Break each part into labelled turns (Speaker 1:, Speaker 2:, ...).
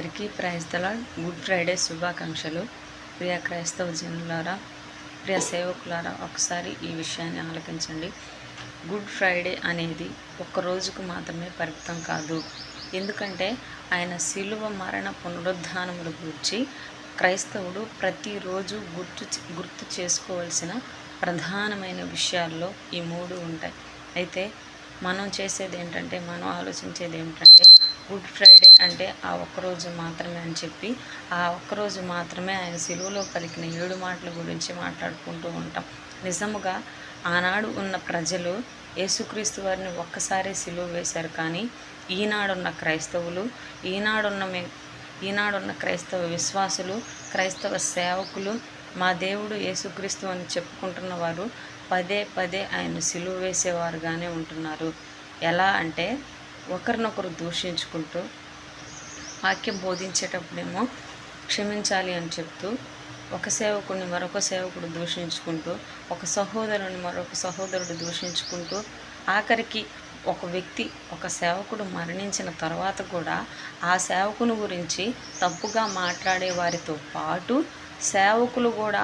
Speaker 1: అందరికీ praise good Friday శుభాకాంక్షలు. ప్రియ క్రైస్తవ జనులారా ప్రియ సేవకులారా ఒకసారి ఈ విషయాన్ని ఆలకించండి. గుడ్ ఫ్రైడే అనేది ఒక్క రోజుకు మాత్రమే పరిమితం కాదు. ఎందుకంటే ఆయన శిలువ మరణ పునరుద్ధానముల గురించి క్రైస్తవుడు ప్రతిరోజు గుర్తు గుర్తు చేసుకోవాల్సిన ప్రధానమైన విషయాల్లో ఈ మూడు ఉంటాయి. అయితే మనం చేసేది ఏంటంటే మనం ఆలోచించేది ఏమిటంటే గుడ్ ఫ్రైడే అంటే ఆ ఒక్కరోజు మాత్రమే అని చెప్పి ఆ ఒక్కరోజు మాత్రమే ఆయన సిలువలో పలికిన ఏడు మాటల గురించి మాట్లాడుకుంటూ ఉంటాం. నిజముగా ఆనాడు ఉన్న ప్రజలు యేసుక్రీస్తు వారిని ఒక్కసారి సిలువ వేశారు కానీ ఈనాడున్న క్రైస్తవులు ఈనాడున్న మే ఈనాడున్న క్రైస్తవ విశ్వాసులు క్రైస్తవ సేవకులు మా దేవుడు యేసుక్రీస్తు అని చెప్పుకుంటున్న వారు పదే పదే ఆయన సిలువ వేసేవారుగానే ఉంటున్నారు. ఎలా అంటే ఒకరినొకరు దూషించుకుంటూ వాక్యం బోధించేటప్పుడేమో క్షమించాలి అని చెప్తూ ఒక సేవకుడిని మరొక సేవకుడు దూషించుకుంటూ ఒక సహోదరుని మరొక సహోదరుడు దూషించుకుంటూ ఆఖరికి ఒక వ్యక్తి ఒక సేవకుడు మరణించిన తర్వాత కూడా ఆ సేవకుని గురించి తప్పుగా మాట్లాడే వారితో పాటు సేవకులు కూడా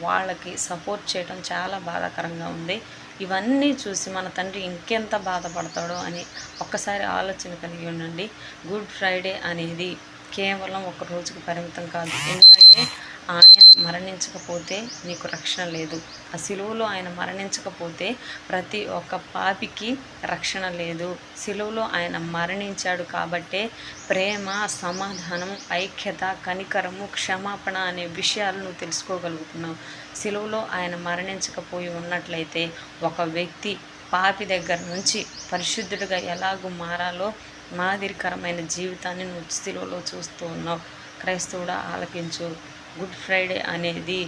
Speaker 1: వాళ్ళకి సపోర్ట్ చేయడం చాలా బాధాకరంగా ఉంది. ఇవన్నీ చూసి మన తండ్రి ఇంకెంత బాధపడతాడో అని ఒక్కసారి ఆలోచన కలిగి ఉండండి. గుడ్ ఫ్రైడే అనేది కేవలం ఒక రోజుకు పరిమితం కాదు. ఎందుకంటే ఆయన మరణించకపోతే నీకు రక్షణ లేదు. ఆ సిలువలో ఆయన మరణించకపోతే ప్రతి ఒక్క పాపికి రక్షణ లేదు. సిలువలో ఆయన మరణించాడు కాబట్టే ప్రేమ సమాధానం ఐక్యత కనికరము క్షమాపణ అనే విషయాలు నువ్వు తెలుసుకోగలుగుతున్నావు. సిలువలో ఆయన మరణించకపోయి ఉన్నట్లయితే ఒక వ్యక్తి పాపి దగ్గర నుంచి పరిశుద్ధుడిగా ఎలాగూ మారాలో మాదిరికరమైన జీవితాన్ని నువ్వు స్థితిలో చూస్తూ ఉన్నావు. క్రైస్తవుడా ఆలకించు. గుడ్ ఫ్రైడే అనేది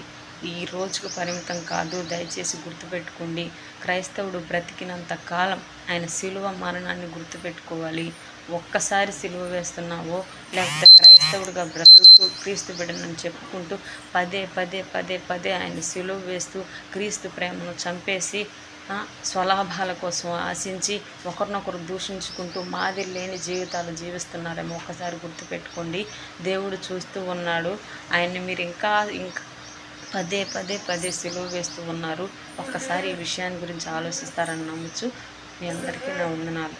Speaker 1: ఈ రోజుకు పరిమితం కాదు. దయచేసి గుర్తుపెట్టుకోండి. క్రైస్తవుడు బ్రతికినంత కాలం ఆయన శిలువ మరణాన్ని గుర్తుపెట్టుకోవాలి. ఒక్కసారి సిలువ వేస్తున్నావో లేకపోతే క్రైస్తవుడిగా బ్రతుకుతూ క్రీస్తు బిడ్డనని చెప్పుకుంటూ పదే పదే పదే పదే ఆయన సిలువ వేస్తూ క్రీస్తు ప్రేమను చంపేసి స్వలాభాల కోసం ఆశించి ఒకరినొకరు దూషించుకుంటూ మాదిరి లేని జీవితాలు జీవిస్తున్నారేమో ఒక్కసారి గుర్తుపెట్టుకోండి. దేవుడు చూస్తూ ఉన్నాడు. ఆయన్ని మీరు ఇంకా ఇంకా పదే పదే పదే సిలువ వేస్తూ ఉన్నారు. ఒక్కసారి ఈ విషయాన్ని గురించి ఆలోచిస్తారని నమ్మచ్చు మీ అందరికీ నా వందనాలు.